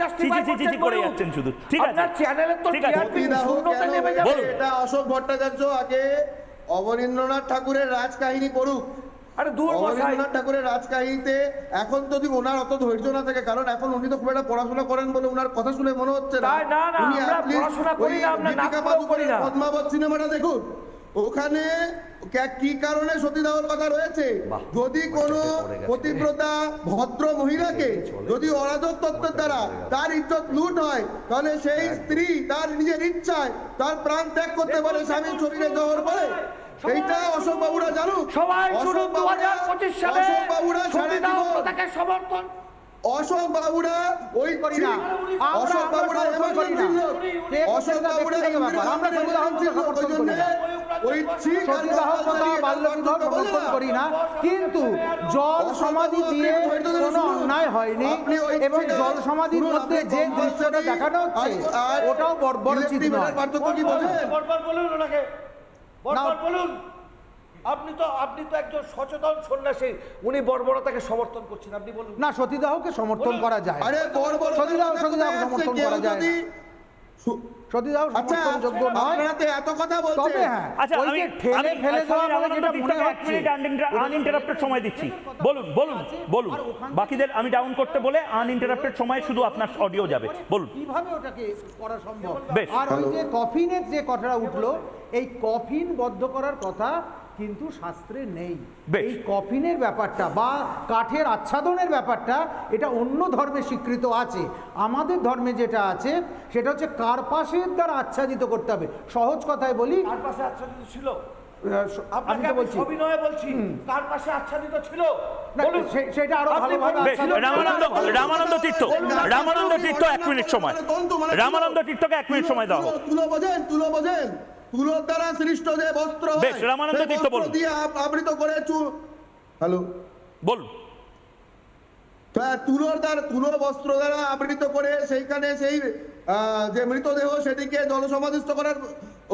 Justify চি, চি, চি, চি করে যাচ্ছেন শুধু। ঠিক আছে। আপনার চ্যানেলে তো টিআরপি শূন্যতে নেমে যাবে। এটা অশোক ভট্টাচার্য আগে অবনীন্দ্রনাথ ঠাকুরের রাজকাহিনী পড়ুক। আরে দূর বসাই। অবনীন্দ্রনাথ ঠাকুরের রাজকাহিনীতে এখন যদি ওনার অত ধৈর্য না থাকে কারণ এখন উনি তো খুব একটা পড়াশোনা করেন বলে ওনার কথা শুনে মনে হচ্ছে না। না, না, আমরা পড়াশোনা করি না, আমরা দীপিকা করি না। পদ্মাবত সিনেমাটা দেখুন। ওখানে কি কারণে সতীদাহর কথা রয়েছে? যদি কোনো পড়ে পতিব্রতা ভদ্র মহিলাকে যদি অরাজক তত্ত্বের দ্বারা তার ইজ্জত লুট হয় তাহলে সেই স্ত্রী তার নিজের ইচ্ছায় তার প্রাণ ত্যাগ করতে পারে স্বামীর শরীরে জহর করে। এইটা অশোক বাবুরা জানুক। সবাই শুনুন দু হাজার পঁচিশ সালে অশোক বাবুরা সমর্থন অশোক বাবুরা ওই করি না। অশোক বাবুরা এমন করি না। অশোক বাবুরা। আমরা সমর্থন করি না। ওই ঠিক আর সতীদাহ বাল প্রথা বালিকা বাল্য বিবাহ পার্থক্য সমর্থন। করি না কিন্তু জল সমাধি দিয়ে কোনো অন্যায় হয়নি এবং জল সমাধির মধ্যে যে দৃশ্যটা দেখানো হচ্ছে ওটাও বর্বরচিত নয় বলুন ওনাকে বরবার বলুন আপনি তো আপনি তো একজন সচেতন সন্ন্যাসী। উনি বর্বরতাকে সমর্থন করছেন। আপনি বলুন। না সতীদাহকে সমর্থন করা যায়। আরে বড় সতীদাহ সতীদাহ সমর্থন করা যায় সতীদাহ আচ্ছা সমর্থনযোগ্য নয়। এত কথা বলছেন। তবে হ্যাঁ আচ্ছা ওই আমি যে ঠেলে ফেলে দেওয়া স্বামী যেটা মনে হচ্ছে। আনইন্টারাপ্টেড সময় দিচ্ছি। বলুন বলুন বলুন। বাকিদের আমি ডাউন করতে বলে আনইন্টারাপ্টেড সময় শুধু আপনার অডিও যাবে। বলুন। কীভাবে ওটাকে করা সম্ভব? আর ওই যে কফিনের যে কথাটা উঠল এই কফিন বদ্ধ করার কথা কিন্তু শাস্ত্রে নেই। এই কফিনের ব্যাপারটা বা কাঠের আচ্ছাদনের ব্যাপারটা এটা অন্য ধর্মে স্বীকৃত আছে। আমাদের ধর্মে যেটা আছে সেটা হচ্ছে কার্পাসের দ্বারা আচ্ছাদিত করতে হবে। সহজ কথায় বলি কার পাশে আচ্ছাদিত ছিল। আমি তো বলছি। সবিনয়ে বলছি কার পাশে আচ্ছাদিত ছিল। না, বলুন। সে- সেটা আরও আপনি ভালোভাবে বলুন। বেশ আচ্ছাদন রামানন্দ রামানন্দ তীর্থ। রামানন্দ তীর্থ এক মিনিট সময়। রামানন্দ তীর্থকে এক মিনিট সময় দাও। তুলো- তুলো বোঝেন তুলো বোঝেন। তুলোর দ্বারা সৃষ্ট যে বস্ত্র বেশ, রামানন্দ তীর্থ বলুন। দিয়ে আবৃত করে হ্যালো? বলুন। হ্যাঁ, তুলোর দ্বারা তুলো বস্ত্র দ্বারা আবৃত করে সেইখানে সেই যে মৃতদেহ সেটিকে জলসমাধিস্থ করার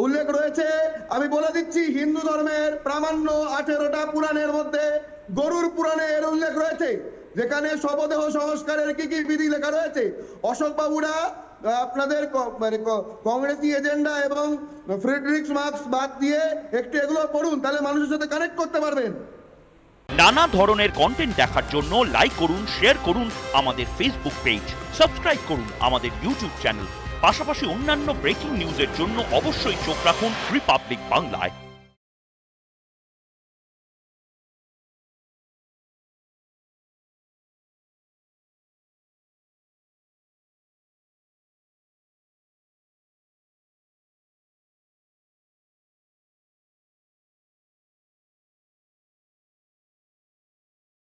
উল্লেখ রয়েছে। আমি বলে দিচ্ছি হিন্দু ধর্মের প্রামাণ্য আঠেরোটা পুরাণের মধ্যে গরুর পুরাণে এর উল্লেখ রয়েছে। যেখানে শবদেহ সংস্কারের কি কি বিধি লেখা রয়েছে? অশোক বাবুরা আপনাদের মানে কংগ্রেসি এজেন্ডা এবং ফ্রেডরিক্স মার্কস বাদ দিয়ে একটু এগুলো পড়ুন, তাহলে মানুষের সাথে কানেক্ট করতে পারবেন। নানা ধরনের কন্টেন্ট দেখার জন্য লাইক করুন শেয়ার করুন আমাদের ফেসবুক পেজ সাবস্ক্রাইব করুন আমাদের ইউটিউব চ্যানেল পাশাপাশি অন্যান্য ব্রেকিং নিউজের জন্য অবশ্যই চোখ রাখুন রিপাবলিক বাংলায়